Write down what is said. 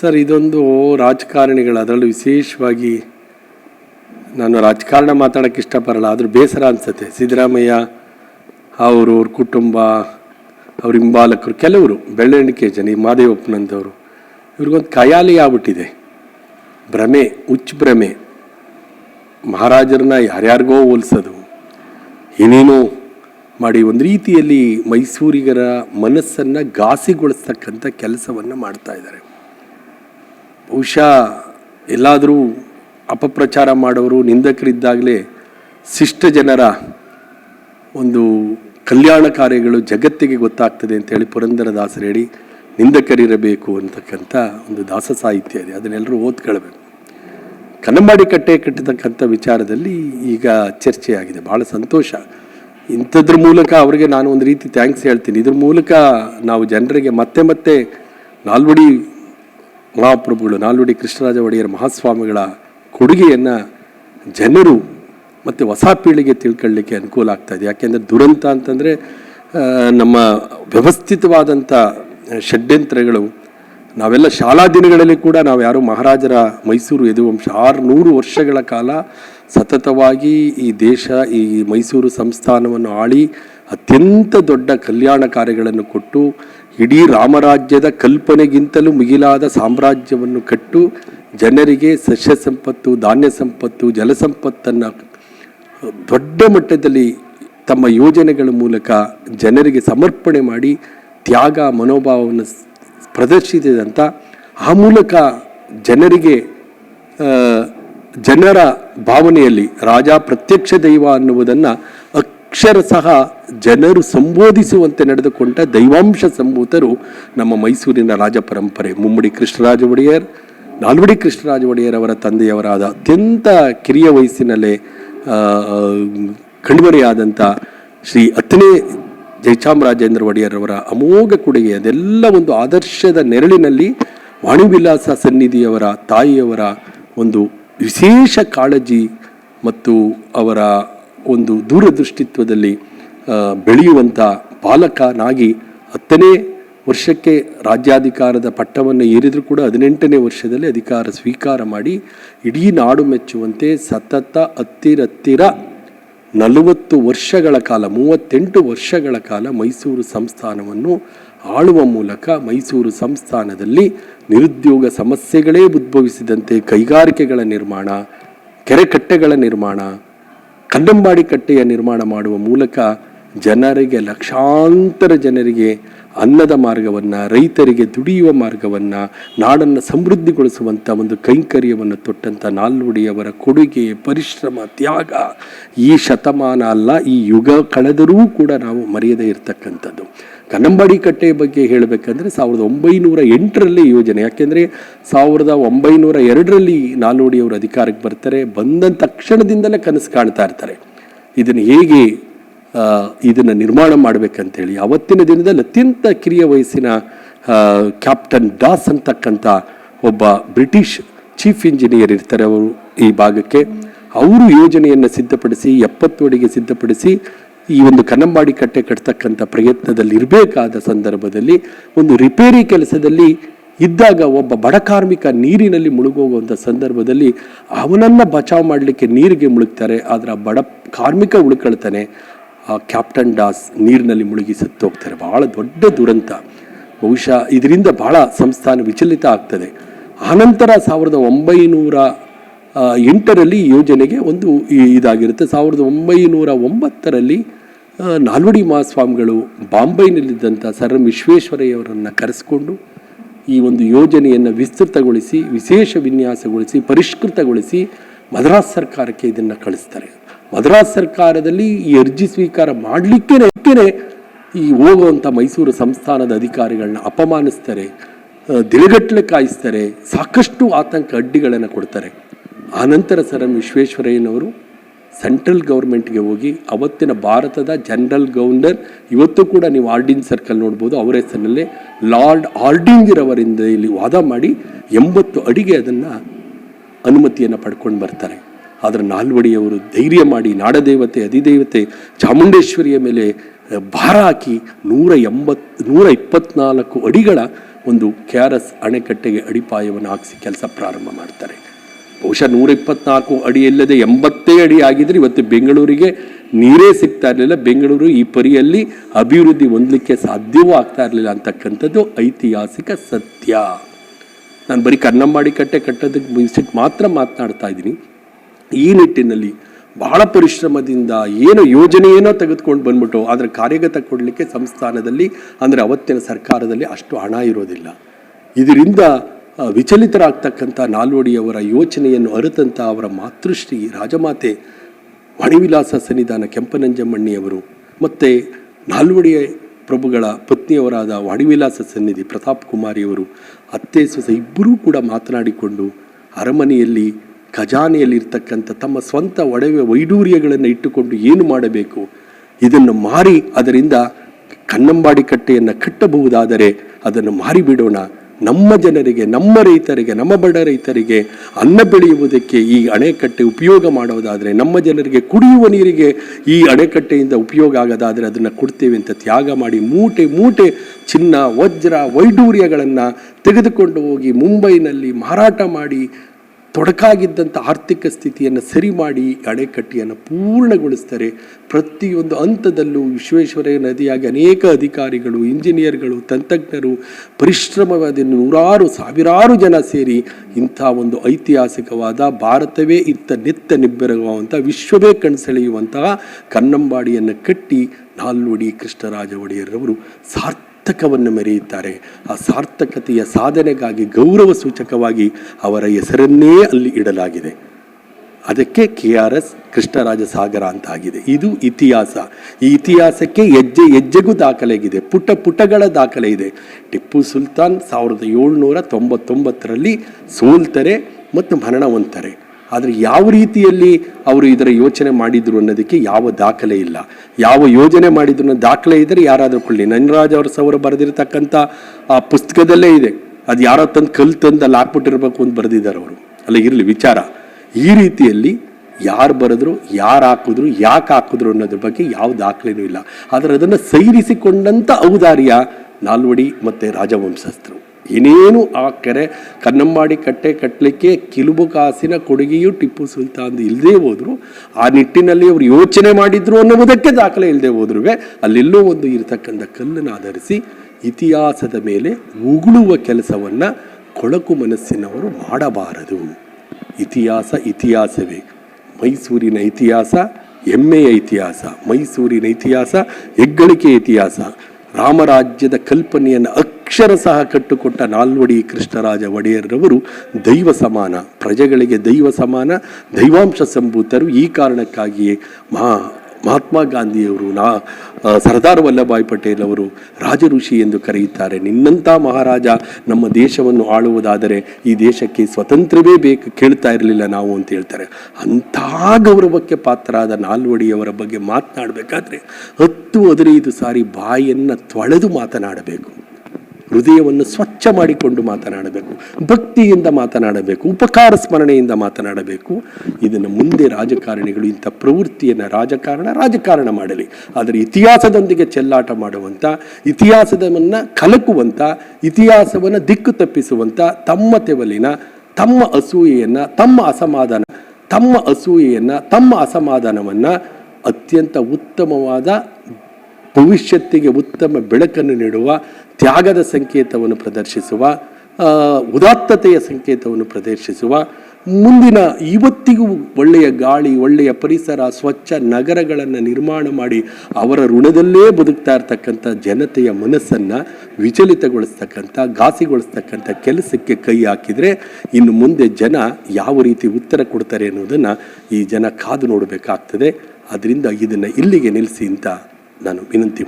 Sir, ಇದೊಂದು ರಾಜಕಾರಣಿಗಳು, ಅದರಲ್ಲೂ ವಿಶೇಷವಾಗಿ ನಾನು ರಾಜಕಾರಣ ಮಾತಾಡೋಕ್ಕೆ ಇಷ್ಟಪಡಲ್ಲ, ಆದರೂ ಬೇಸರ ಅನಿಸುತ್ತೆ. ಸಿದ್ದರಾಮಯ್ಯ, ಅವರು, ಅವ್ರ ಕುಟುಂಬ, ಅವ್ರ ಹಿಂಬಾಲಕರು, ಕೆಲವರು ಬೆಳ್ಳಣಿಕೆ ಜನ ಈ ಮಾದೇವಪ್ಪನಂತವರು ಇವ್ರಿಗೊಂದು ಖಯಾಲಿ ಆಗ್ಬಿಟ್ಟಿದೆ. ಭ್ರಮೆ, ಹುಚ್ಚು ಭ್ರಮೆ. ಮಹಾರಾಜರನ್ನ ಯಾರ್ಯಾರಿಗೋ ಹೋಲಿಸೋದು. ಏನೇನೋ ಮಾಡಿ ಒಂದು ರೀತಿಯಲ್ಲಿ ಮೈಸೂರಿಗರ ಮನಸ್ಸನ್ನು ಘಾಸಿಗೊಳಿಸ್ತಕ್ಕಂಥ ಕೆಲಸವನ್ನು ಮಾಡ್ತಾ ಇದ್ದಾರೆ. ಬಹುಶಃ ಎಲ್ಲಾದರೂ ಅಪಪ್ರಚಾರ ಮಾಡೋರು, ನಿಂದಕರಿದ್ದಾಗಲೇ ಶಿಷ್ಟ ಜನರ ಒಂದು ಕಲ್ಯಾಣ ಕಾರ್ಯಗಳು ಜಗತ್ತಿಗೆ ಗೊತ್ತಾಗ್ತದೆ ಅಂತೇಳಿ ಪುರಂದರದಾಸರು ಹೇಳಿ, ನಿಂದಕರಿರಬೇಕು ಅಂತಕ್ಕಂಥ ಒಂದು ದಾಸ ಸಾಹಿತ್ಯ ಇದೆ. ಅದನ್ನೆಲ್ಲರೂ ಓದ್ಕೊಳ್ಬೇಕು. ಕನ್ನಂಬಾಡಿ ಕಟ್ಟೆ ಕಟ್ಟತಕ್ಕಂಥ ವಿಚಾರದಲ್ಲಿ ಈಗ ಚರ್ಚೆಯಾಗಿದೆ. ಭಾಳ ಸಂತೋಷ. ಇಂಥದ್ರ ಮೂಲಕ ಅವರಿಗೆ ನಾನು ಒಂದು ರೀತಿ ಥ್ಯಾಂಕ್ಸ್ ಹೇಳ್ತೀನಿ. ಇದ್ರ ಮೂಲಕ ನಾವು ಜನರಿಗೆ ಮತ್ತೆ ಮತ್ತೆ ನಾಲ್ವಡಿ ಮಹಾಪ್ರಭುಗಳು, ನಾಲ್ವಡಿ ಕೃಷ್ಣರಾಜ ಒಡೆಯರ್ ಮಹಾಸ್ವಾಮಿಗಳ ಕೊಡುಗೆಯನ್ನು ಜನರು ಮತ್ತು ಹೊಸ ಪೀಳಿಗೆ ತಿಳ್ಕೊಳ್ಳಿಕ್ಕೆ ಅನುಕೂಲ ಆಗ್ತಾ ಇದೆ. ಯಾಕೆಂದರೆ ದುರಂತ ಅಂತಂದರೆ ನಮ್ಮ ವ್ಯವಸ್ಥಿತವಾದಂಥ ಷಡ್ಯಂತ್ರಗಳು, ನಾವೆಲ್ಲ ಶಾಲಾ ದಿನಗಳಲ್ಲಿ ಕೂಡ ನಾವು ಯಾರು ಮಹಾರಾಜರ ಮೈಸೂರು ಯದುವಂಶ ಆರುನೂರು ವರ್ಷಗಳ ಕಾಲ ಸತತವಾಗಿ ಈ ದೇಶ, ಈ ಮೈಸೂರು ಸಂಸ್ಥಾನವನ್ನು ಆಳಿ ಅತ್ಯಂತ ದೊಡ್ಡ ಕಲ್ಯಾಣ ಕಾರ್ಯಗಳನ್ನು ಕೊಟ್ಟು ಇಡೀ ರಾಮರಾಜ್ಯದ ಕಲ್ಪನೆಗಿಂತಲೂ ಮಿಗಿಲಾದ ಸಾಮ್ರಾಜ್ಯವನ್ನು ಕಟ್ಟು ಜನರಿಗೆ ಸಸ್ಯ ಸಂಪತ್ತು, ಧಾನ್ಯ ಸಂಪತ್ತು ಜಲಸಂಪತ್ತನ್ನು ದೊಡ್ಡ ಮಟ್ಟದಲ್ಲಿ ತಮ್ಮ ಯೋಜನೆಗಳ ಮೂಲಕ ಜನರಿಗೆ ಸಮರ್ಪಣೆ ಮಾಡಿ ತ್ಯಾಗ, ಮನೋಭಾವವನ್ನು ಪ್ರದರ್ಶಿಸಿದಂಥ ಆ ಮೂಲಕ ಜನರಿಗೆ ಜನರ ಭಾವನೆಯಲ್ಲಿ ರಾಜ ಪ್ರತ್ಯಕ್ಷ ದೈವ ಅನ್ನುವುದನ್ನು ಅಕ್ಷರ ಸಹ ಜನರು ಸಂಬೋಧಿಸುವಂತೆ ನಡೆದುಕೊಂಡ ದೈವಾಂಶ ಸಂಭೂತರು ನಮ್ಮ ಮೈಸೂರಿನ ರಾಜ ಪರಂಪರೆ. ಮುಮ್ಮಡಿ ಕೃಷ್ಣರಾಜ ಒಡೆಯರ್, ನಾಲ್ವಡಿ ಕೃಷ್ಣರಾಜ ಒಡೆಯರ್ ಅವರ ತಂದೆಯವರಾದ ಅತ್ಯಂತ ಕಿರಿಯ ವಯಸ್ಸಿನಲ್ಲೇ ಕಣ್ಮರೆಯಾದಂಥ ಶ್ರೀ ಹತ್ತನೇ ಜಯಚಾಮರಾಜೇಂದ್ರ ಅವರ ಅಮೋಘ ಕೊಡುಗೆ, ಅದೆಲ್ಲ ಒಂದು ಆದರ್ಶದ ನೆರಳಿನಲ್ಲಿ ವಾಣಿವಿಲಾಸ ಸನ್ನಿಧಿಯವರ ತಾಯಿಯವರ ಒಂದು ವಿಶೇಷ ಕಾಳಜಿ ಮತ್ತು ಅವರ ಒಂದು ದೂರದೃಷ್ಟಿತ್ವದಲ್ಲಿ ಬೆಳೆಯುವಂಥ ಬಾಲಕನಾಗಿ ಹತ್ತನೇ ವರ್ಷಕ್ಕೆ ರಾಜ್ಯಾಧಿಕಾರದ ಪಟ್ಟವನ್ನು ಏರಿದರೂ ಕೂಡ ಹದಿನೆಂಟನೇ ವರ್ಷದಲ್ಲಿ ಅಧಿಕಾರ ಸ್ವೀಕಾರ ಮಾಡಿ ಇಡೀ ನಾಡು ಮೆಚ್ಚುವಂತೆ ಸತತ ಹತ್ತಿರತ್ತಿರ ನಲವತ್ತು ವರ್ಷಗಳ ಕಾಲ, ಮೂವತ್ತೆಂಟು ವರ್ಷಗಳ ಕಾಲ ಮೈಸೂರು ಸಂಸ್ಥಾನವನ್ನು ಆಳುವ ಮೂಲಕ ಮೈಸೂರು ಸಂಸ್ಥಾನದಲ್ಲಿ ನಿರುದ್ಯೋಗ ಸಮಸ್ಯೆಗಳೇ ಉದ್ಭವಿಸಿದಂತೆ ಕೈಗಾರಿಕೆಗಳ ನಿರ್ಮಾಣ, ಕೆರೆಕಟ್ಟೆಗಳ ನಿರ್ಮಾಣ ಕನ್ನಂಬಾಡಿ ಕಟ್ಟೆಯ ನಿರ್ಮಾಣ ಮಾಡುವ ಮೂಲಕ ಜನರಿಗೆ, ಲಕ್ಷಾಂತರ ಜನರಿಗೆ ಅನ್ನದ ಮಾರ್ಗವನ್ನು, ರೈತರಿಗೆ ದುಡಿಯುವ ಮಾರ್ಗವನ್ನು, ನಾಡನ್ನು ಸಮೃದ್ಧಿಗೊಳಿಸುವಂಥ ಒಂದು ಕೈಂಕರ್ಯವನ್ನು ತೊಟ್ಟಂಥ ನಾಲ್ವಡಿಯವರ ಕೊಡುಗೆ, ಪರಿಶ್ರಮ, ತ್ಯಾಗ ಈ ಶತಮಾನ ಅಲ್ಲ, ಈ ಯುಗ ಕಳೆದರೂ ಕೂಡ ನಾವು ಮರೆಯದೇ ಇರತಕ್ಕಂಥದ್ದು. ಕನ್ನಂಬಾಡಿ ಕಟ್ಟೆ ಬಗ್ಗೆ ಹೇಳಬೇಕಂದ್ರೆ ಸಾವಿರದ ಒಂಬೈನೂರ ಎಂಟರಲ್ಲಿ ಯೋಜನೆ. ಯಾಕೆಂದರೆ ಸಾವಿರದ ಒಂಬೈನೂರ ಎರಡರಲ್ಲಿ ನಾಲ್ವಡಿಯವರು ಅಧಿಕಾರಕ್ಕೆ ಬರ್ತಾರೆ ಬಂದ ತಕ್ಷಣದಿಂದಲೇ ಕನಸು ಕಾಣ್ತಾ ಇರ್ತಾರೆ. ಇದನ್ನು ಹೇಗೆ ಇದನ್ನು ನಿರ್ಮಾಣ ಮಾಡಬೇಕಂತೇಳಿ ಅವತ್ತಿನ ದಿನದಲ್ಲಿ ಅತ್ಯಂತ ಕಿರಿಯ ವಯಸ್ಸಿನ ಕ್ಯಾಪ್ಟನ್ ದಾಸ್ ಅಂತಕ್ಕಂಥ ಒಬ್ಬ ಬ್ರಿಟಿಷ್ ಚೀಫ್ ಇಂಜಿನಿಯರ್ ಇರ್ತಾರೆ ಅವರು ಈ ಭಾಗಕ್ಕೆ. ಅವರು ಯೋಜನೆಯನ್ನು ಸಿದ್ಧಪಡಿಸಿ ಎಪ್ಪತ್ತು ಅಡಿಗೆ ಸಿದ್ಧಪಡಿಸಿ ಈ ಒಂದು ಕನ್ನಂಬಾಡಿ ಕಟ್ಟೆ ಕಟ್ತಕ್ಕಂಥ ಪ್ರಯತ್ನದಲ್ಲಿ ಇರಬೇಕಾದ ಸಂದರ್ಭದಲ್ಲಿ ಒಂದು ರಿಪೇರಿ ಕೆಲಸದಲ್ಲಿ ಇದ್ದಾಗ ಒಬ್ಬ ಬಡ ಕಾರ್ಮಿಕ ನೀರಿನಲ್ಲಿ ಮುಳುಗೋಗುವಂಥ ಸಂದರ್ಭದಲ್ಲಿ ಅವನನ್ನು ಬಚಾವ್ ಮಾಡಲಿಕ್ಕೆ ನೀರಿಗೆ ಮುಳುಗ್ತಾರೆ, ಆದರೆ ಬಡ ಕಾರ್ಮಿಕ ಉಳ್ಕೊಳ್ತಾನೆ. ಆ ಕ್ಯಾಪ್ಟನ್ ಡಾಸ್ ನೀರಿನಲ್ಲಿ ಮುಳುಗಿ ಸತ್ತೋಗ್ತಾರೆ. ಬಹಳ ದೊಡ್ಡ ದುರಂತ. ಬಹುಶಃ ಇದರಿಂದ ಬಹಳ ಸಂಸ್ಥಾನ ವಿಚಲಿತ ಆಗ್ತದೆ. ಆನಂತರ ಸಾವಿರದ ಒಂಬೈನೂರ ಎಂಟರಲ್ಲಿ ಯೋಜನೆಗೆ ಒಂದು ಇದಾಗಿರುತ್ತೆ. ಸಾವಿರದ ಒಂಬೈನೂರ ಒಂಬತ್ತರಲ್ಲಿ ನಾಲ್ವಡಿ ಮಹಾಸ್ವಾಮಿಗಳು ಬಾಂಬೈನಲ್ಲಿದ್ದಂಥ ಸರ್ ಎಂ ವಿಶ್ವೇಶ್ವರಯ್ಯವರನ್ನು ಕರೆಸಿಕೊಂಡು ಈ ಒಂದು ಯೋಜನೆಯನ್ನು ವಿಸ್ತೃತಗೊಳಿಸಿ, ವಿಶೇಷ ವಿನ್ಯಾಸಗೊಳಿಸಿ, ಪರಿಷ್ಕೃತಗೊಳಿಸಿ ಮದ್ರಾಸ್ ಸರ್ಕಾರಕ್ಕೆ ಇದನ್ನು ಕಳಿಸ್ತಾರೆ. ಮದ್ರಾಸ್ ಸರ್ಕಾರದಲ್ಲಿ ಈ ಅರ್ಜಿ ಸ್ವೀಕಾರ ಮಾಡಲಿಕ್ಕೇನೆ ಈ ಹೋಗುವಂಥ ಮೈಸೂರು ಸಂಸ್ಥಾನದ ಅಧಿಕಾರಿಗಳನ್ನ ಅಪಮಾನಿಸ್ತಾರೆ ದಿನಗಟ್ಟಲೆ ಕಾಯಿಸ್ತಾರೆ, ಸಾಕಷ್ಟು ಆತಂಕ ಅಡ್ಡಿಗಳನ್ನು ಕೊಡ್ತಾರೆ. ಆನಂತರ ಸರ್ ಎಂ ವಿಶ್ವೇಶ್ವರಯ್ಯನವರು ಸೆಂಟ್ರಲ್ ಗೌರ್ಮೆಂಟ್ಗೆ ಹೋಗಿ ಅವತ್ತಿನ ಭಾರತದ ಜನರಲ್ ಗವರ್ನರ್ ಇವತ್ತು ಕೂಡ ನೀವು ಆರ್ಡಿನ್ ಸರ್ಕಲ್ ನೋಡ್ಬೋದು, ಅವರ ಹೆಸರಿನಲ್ಲೇ ಲಾರ್ಡ್ ಆರ್ಡಿಂಗಿರವರಿಂದ ಇಲ್ಲಿ ವಾದ ಮಾಡಿ ಎಂಬತ್ತು ಅಡಿಗೆ ಅದನ್ನು ಅನುಮತಿಯನ್ನು ಪಡ್ಕೊಂಡು ಬರ್ತಾರೆ. ಆದರೆ ನಾಲ್ವಡಿಯವರು ಧೈರ್ಯ ಮಾಡಿ, ನಾಡದೇವತೆ, ಅಧಿದೇವತೆ, ಚಾಮುಂಡೇಶ್ವರಿಯ ಮೇಲೆ ಭಾರ ಹಾಕಿ ನೂರ ಎಂಬತ್, ನೂರ ಇಪ್ಪತ್ನಾಲ್ಕು ಅಡಿಗಳ ಒಂದು ಕೆ ಆರ್ ಎಸ್ ಅಣೆಕಟ್ಟೆಗೆ ಅಡಿಪಾಯವನ್ನು ಹಾಕಿಸಿ ಕೆಲಸ ಪ್ರಾರಂಭ ಮಾಡ್ತಾರೆ. ಬಹುಶಃ ನೂರ ಇಪ್ಪತ್ನಾಲ್ಕು ಅಡಿ ಇಲ್ಲದೆ ಎಂಬತ್ತೇ ಅಡಿ ಆಗಿದ್ರೆ ಇವತ್ತು ಬೆಂಗಳೂರಿಗೆ ನೀರೇ ಸಿಗ್ತಾ ಇರಲಿಲ್ಲ. ಬೆಂಗಳೂರು ಈ ಪರಿಯಲ್ಲಿ ಅಭಿವೃದ್ಧಿ ಹೊಂದಲಿಕ್ಕೆ ಸಾಧ್ಯವೂ ಆಗ್ತಾ ಇರಲಿಲ್ಲ ಅಂತಕ್ಕಂಥದ್ದು ಐತಿಹಾಸಿಕ ಸತ್ಯ. ನಾನು ಬರೀ ಕನ್ನಂಬಾಡಿ ಕಟ್ಟೆ ಕಟ್ಟೋದಕ್ಕೆ ಮುಗಿಸಿಟ್ಟು ಮಾತ್ರ ಮಾತನಾಡ್ತಾ ಇದ್ದೀನಿ. ಈ ನಿಟ್ಟಿನಲ್ಲಿ ಬಹಳ ಪರಿಶ್ರಮದಿಂದ ಏನೋ ಯೋಜನೆ ಏನೋ ತೆಗೆದುಕೊಂಡು ಬಂದ್ಬಿಟ್ಟು ಅದರ ಕಾರ್ಯಗತ ಕೊಡಲಿಕ್ಕೆ ಸಂಸ್ಥಾನದಲ್ಲಿ, ಅಂದರೆ ಅವತ್ತಿನ ಸರ್ಕಾರದಲ್ಲಿ ಅಷ್ಟು ಹಣ ಇರೋದಿಲ್ಲ. ಇದರಿಂದ ವಿಚಲಿತರಾಗ್ತಕ್ಕಂಥ ನಾಲ್ವಡಿಯವರ ಯೋಚನೆಯನ್ನು ಅರಿತಂಥ ಅವರ ಮಾತೃಶ್ರೀ ರಾಜಮಾತೆ ವಾಣಿವಿಲಾಸ ಸನ್ನಿಧಾನ ಕೆಂಪನಂಜಮ್ಮಣ್ಣಿಯವರು ಮತ್ತು ನಾಲ್ವಡಿಯ ಪ್ರಭುಗಳ ಪತ್ನಿಯವರಾದ ವಾಣಿವಿಲಾಸ ಸನ್ನಿಧಿ ಪ್ರತಾಪ್ ಕುಮಾರಿಯವರು, ಅತ್ತೆ, ಸೊಸ ಇಬ್ಬರೂ ಕೂಡ ಮಾತನಾಡಿಕೊಂಡು ಅರಮನೆಯಲ್ಲಿ ಖಜಾನೆಯಲ್ಲಿರ್ತಕ್ಕಂಥ ತಮ್ಮ ಸ್ವಂತ ಒಡವೆ ವೈಡೂರ್ಯಗಳನ್ನು ಇಟ್ಟುಕೊಂಡು ಏನು ಮಾಡಬೇಕು, ಇದನ್ನು ಮಾರಿ ಅದರಿಂದ ಕನ್ನಂಬಾಡಿ ಕಟ್ಟೆಯನ್ನು ಕಟ್ಟಬಹುದಾದರೆ ಅದನ್ನು ಮಾರಿಬಿಡೋಣ ನಮ್ಮ ಜನರಿಗೆ, ನಮ್ಮ ರೈತರಿಗೆ, ನಮ್ಮ ಬಡ ರೈತರಿಗೆ ಅನ್ನ ಬೆಳೆಯುವುದಕ್ಕೆ ಈ ಅಣೆಕಟ್ಟೆ ಉಪಯೋಗ ಮಾಡೋದಾದರೆ, ನಮ್ಮ ಜನರಿಗೆ ಕುಡಿಯುವ ನೀರಿಗೆ ಈ ಅಣೆಕಟ್ಟೆಯಿಂದ ಉಪಯೋಗ ಆಗೋದಾದರೆ ಅದನ್ನು ಕೊಡ್ತೇವೆ ಅಂತ ತ್ಯಾಗ ಮಾಡಿ ಮೂಟೆ ಮೂಟೆ ಚಿನ್ನ, ವಜ್ರ, ವೈಡೂರ್ಯಗಳನ್ನು ತೆಗೆದುಕೊಂಡು ಹೋಗಿ ಮುಂಬೈನಲ್ಲಿ ಮಾರಾಟ ಮಾಡಿ ತೊಡಕಾಗಿದ್ದಂಥ ಆರ್ಥಿಕ ಸ್ಥಿತಿಯನ್ನು ಸರಿ ಮಾಡಿ ಅಣೆಕಟ್ಟಿಯನ್ನು ಪೂರ್ಣಗೊಳಿಸ್ತಾರೆ ಪ್ರತಿಯೊಂದು ಹಂತದಲ್ಲೂ ವಿಶ್ವೇಶ್ವರಯ್ಯ ನದಿಯಾಗಿ ಅನೇಕ ಅಧಿಕಾರಿಗಳು, ಇಂಜಿನಿಯರ್ಗಳು, ತಂತ್ರಜ್ಞರು ಪರಿಶ್ರಮವಾದ ನೂರಾರು, ಸಾವಿರಾರು ಜನ ಸೇರಿ ಇಂಥ ಒಂದು ಐತಿಹಾಸಿಕವಾದ ಭಾರತವೇ ಇತ್ತ ನೆತ್ತ ನಿಬ್ಬೆರಗುವಂಥ, ವಿಶ್ವವೇ ಕಣ್ಸೆಳೆಯುವಂತಹ ಕನ್ನಂಬಾಡಿಯನ್ನು ಕಟ್ಟಿ ನಾಲ್ವಡಿ ಕೃಷ್ಣರಾಜ ಒಡೆಯರವರು ಸಾರ್ಥಕ ಸಾರ್ಥಕವನ್ನು ಮೆರೆಯುತ್ತಾರೆ. ಆ ಸಾರ್ಥಕತೆಯ ಸಾಧನೆಗಾಗಿ, ಗೌರವ ಸೂಚಕವಾಗಿ ಅವರ ಹೆಸರನ್ನೇ ಅಲ್ಲಿ ಇಡಲಾಗಿದೆ. ಅದಕ್ಕೆ K R S Krishnaraja Sagara ಅಂತ ಆಗಿದೆ ಇದು ಇತಿಹಾಸ. ಈ ಇತಿಹಾಸಕ್ಕೆ ಹೆಜ್ಜೆ, ಹೆಜ್ಜೆಗೂ ದಾಖಲೆಗಿದೆ. ಪುಟ ಪುಟಗಳ ದಾಖಲೆ ಇದೆ. ಟಿಪ್ಪು ಸುಲ್ತಾನ್ ಸಾವಿರದ ಏಳ್ನೂರ ತೊಂಬತ್ತೊಂಬತ್ತರಲ್ಲಿ ಸೋಲ್ತಾರೆ ಮತ್ತು ಮರಣ ಹೊಂದ್ತಾರೆ ಆದರೆ ಯಾವ ರೀತಿಯಲ್ಲಿ ಅವರು ಇದರ ಯೋಚನೆ ಮಾಡಿದ್ರು ಅನ್ನೋದಕ್ಕೆ ಯಾವ ದಾಖಲೆ ಇಲ್ಲ. ಯಾವ ಯೋಜನೆ ಮಾಡಿದ್ರು ದಾಖಲೆ ಇದ್ದರೆ ಯಾರಾದರೂ ಕೊಳ್ಳಿ ನನ್ರಾಜ್ ಅವರ ಸವರು ಬರೆದಿರತಕ್ಕಂಥ ಆ ಪುಸ್ತಕದಲ್ಲೇ ಇದೆ. ಅದು ಯಾರೋ ತಂದು ಕಲ್ ತಂದು ಅಲ್ಲಿ ಹಾಕ್ಬಿಟ್ಟಿರ್ಬೇಕು ಅಂತ ಬರೆದಿದ್ದಾರೆ ಅವರು. ಅಲ್ಲ, ಇರಲಿ, ವಿಚಾರ. ಈ ರೀತಿಯಲ್ಲಿ ಯಾರು ಬರೆದ್ರು, ಯಾರು ಹಾಕಿದ್ರು, ಯಾಕೆ ಹಾಕಿದ್ರು ಅನ್ನೋದ್ರ ಬಗ್ಗೆ ಯಾವ ದಾಖಲೆನೂ ಇಲ್ಲ. ಆದರೆ ಅದನ್ನು ಸೈರಿಸಿಕೊಂಡಂಥ ಔದಾರ್ಯ ನಾಲ್ವಡಿ ಮತ್ತು ರಾಜವಂಶಸ್ಥರು. ಏನೇನು ಆ ಕೆರೆ ಕನ್ನಂಬಾಡಿ ಕಟ್ಟೆ ಕಟ್ಟಲಿಕ್ಕೆ ಕಿಲುಬು ಕಾಸಿನ ಕೊಡುಗೆಯು ಟಿಪ್ಪು ಸುಲ್ತಾನ್ ಇಲ್ಲದೆ ಹೋದ್ರು, ಆ ನಿಟ್ಟಿನಲ್ಲಿ ಅವರು ಯೋಚನೆ ಮಾಡಿದ್ರು ಅನ್ನುವುದಕ್ಕೆ ದಾಖಲೆ ಇಲ್ಲದೆ ಹೋದ್ರೂ ಅಲ್ಲೆಲ್ಲೋ ಒಂದು ಇರತಕ್ಕಂಥ ಕಲ್ಲನ್ನು ಆಧರಿಸಿ ಇತಿಹಾಸದ ಮೇಲೆ ಉಗುಳುವ ಕೆಲಸವನ್ನು ಕೊಳಕು ಮನಸ್ಸಿನವರು ಮಾಡಬಾರದು. ಇತಿಹಾಸ ಇತಿಹಾಸವೇ. ಮೈಸೂರಿನ ಇತಿಹಾಸ, ಹೆಮ್ಮೆಯ ಇತಿಹಾಸ, ಮೈಸೂರಿನ ಇತಿಹಾಸ ಹೆಗ್ಗಳಿಕೆ ಇತಿಹಾಸ. ರಾಮರಾಜ್ಯದ ಕಲ್ಪನೆಯನ್ನು ಅಕ್ಷರ ಸಹ ಕಟ್ಟುಕೊಟ್ಟ ನಾಲ್ವಡಿ ಕೃಷ್ಣರಾಜ ಒಡೆಯರ್ರವರು ದೈವ ಸಮಾನ, ಪ್ರಜೆಗಳಿಗೆ ದೈವ ಸಮಾನ, ದೈವಾಂಶ ಸಂಭೂತರು. ಈ ಕಾರಣಕ್ಕಾಗಿಯೇ ಮಹಾ, ಮಹಾತ್ಮ ಗಾಂಧಿಯವರು, ನಾ ಸರ್ದಾರ್ ವಲ್ಲಭಾಯ್ ಪಟೇಲ್ ಅವರು ರಾಜಋಷಿ ಎಂದು ಕರೆಯುತ್ತಾರೆ. ನಿನ್ನಂಥ ಮಹಾರಾಜ ನಮ್ಮ ದೇಶವನ್ನು ಆಳುವುದಾದರೆ ಈ ದೇಶಕ್ಕೆ ಸ್ವತಂತ್ರವೇ ಬೇಕು, ಕೇಳ್ತಾ ಇರಲಿಲ್ಲ ನಾವು ಅಂತ ಹೇಳ್ತಾರೆ. ಅಂಥ ಗೌರವಕ್ಕೆ ಪಾತ್ರರಾದ ನಾಲ್ವಡಿಯವರ ಬಗ್ಗೆ ಮಾತನಾಡಬೇಕಾದ್ರೆ ಹತ್ತು, ಹದಿನೈದು ಸಾರಿ ಬಾಯಿಯನ್ನು ತೊಳೆದು ಮಾತನಾಡಬೇಕು. ಹೃದಯವನ್ನು ಸ್ವಚ್ಛ ಮಾಡಿಕೊಂಡು ಮಾತನಾಡಬೇಕು, ಭಕ್ತಿಯಿಂದ ಮಾತನಾಡಬೇಕು, ಉಪಕಾರ ಸ್ಮರಣೆಯಿಂದ ಮಾತನಾಡಬೇಕು. ಇದನ್ನು ಮುಂದೆ ರಾಜಕಾರಣಿಗಳು ಇಂಥ ಪ್ರವೃತ್ತಿಯನ್ನು ರಾಜಕಾರಣ ರಾಜಕಾರಣ ಮಾಡಲಿ. ಆದರೆ ಇತಿಹಾಸದೊಂದಿಗೆ ಚೆಲ್ಲಾಟ ಮಾಡುವಂಥ ಇತಿಹಾಸದವನ್ನು ಕಲಕುವಂಥ ಇತಿಹಾಸವನ್ನು ದಿಕ್ಕು ತಪ್ಪಿಸುವಂಥ ತಮ್ಮ ತೆವಲಿನ, ತಮ್ಮ ಅಸೂಯೆಯನ್ನು, ತಮ್ಮ ಅಸಮಾಧಾನ, ತಮ್ಮ ಅಸೂಯೆಯನ್ನು, ತಮ್ಮ ಅಸಮಾಧಾನವನ್ನು ಅತ್ಯಂತ ಉತ್ತಮವಾದ ಭವಿಷ್ಯತ್ತಿಗೆ ಉತ್ತಮ ಬೆಳಕನ್ನು ನೀಡುವ, ತ್ಯಾಗದ ಸಂಕೇತವನ್ನು ಪ್ರದರ್ಶಿಸುವ ಉದಾತ್ತತೆಯ ಸಂಕೇತವನ್ನು ಪ್ರದರ್ಶಿಸುವ, ಮುಂದಿನ ಇವತ್ತಿಗೂ ಒಳ್ಳೆಯ ಗಾಳಿ, ಒಳ್ಳೆಯ ಪರಿಸರ, ಸ್ವಚ್ಛ ನಗರಗಳನ್ನು ನಿರ್ಮಾಣ ಮಾಡಿ ಅವರ ಋಣದಲ್ಲೇ ಬದುಕ್ತಾ ಇರ್ತಕ್ಕಂಥ ಜನತೆಯ ಮನಸ್ಸನ್ನು ವಿಚಲಿತಗೊಳಿಸ್ತಕ್ಕಂಥ, ಘಾಸಿಗೊಳಿಸ್ತಕ್ಕಂಥ ಕೆಲಸಕ್ಕೆ ಕೈ ಹಾಕಿದರೆ ಇನ್ನು ಮುಂದೆ ಜನ ಯಾವ ರೀತಿ ಉತ್ತರ ಕೊಡ್ತಾರೆ ಅನ್ನೋದನ್ನು ಈ ಜನ ಕಾದು ನೋಡಬೇಕಾಗ್ತದೆ. ಅದರಿಂದ ಇದನ್ನು ಇಲ್ಲಿಗೆ ನಿಲ್ಲಿಸಿ ಅಂತ ನಾನು ವಿನಂತಿ